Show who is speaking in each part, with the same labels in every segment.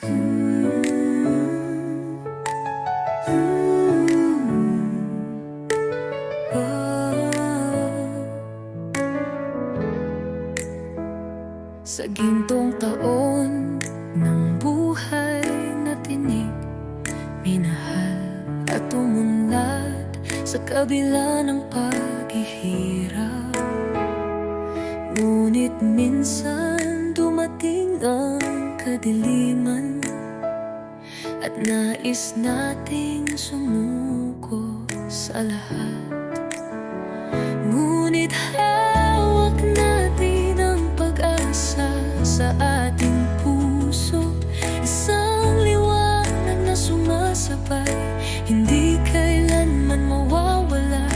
Speaker 1: Sa gintong taon ng buhay na tinig Minahal at umunlad sa kabila ng paghihirap kadiliman At nais nating sumuko sa lahat. Ngunit hawak natin ang pag-asa sa ating puso. Isang liwanag na sumasabay Hindi kailanman mawawala.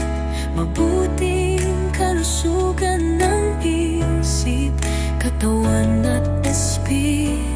Speaker 1: Mabuting kalusugan ng isip Katawan at espiritu.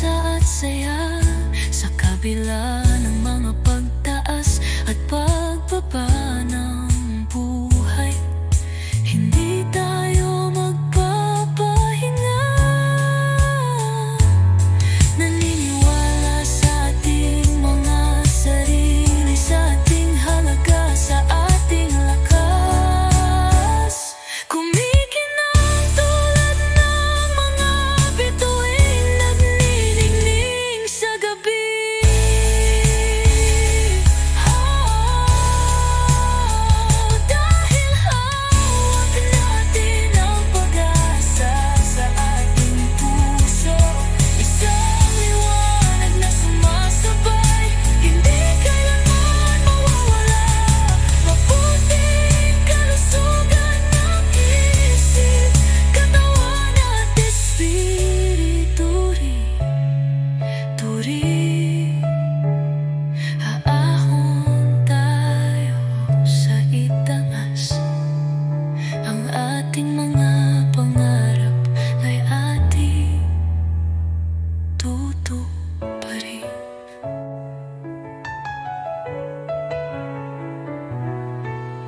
Speaker 1: pag-asa at saya Sa kabila ng mga pagtaas at pagbaba.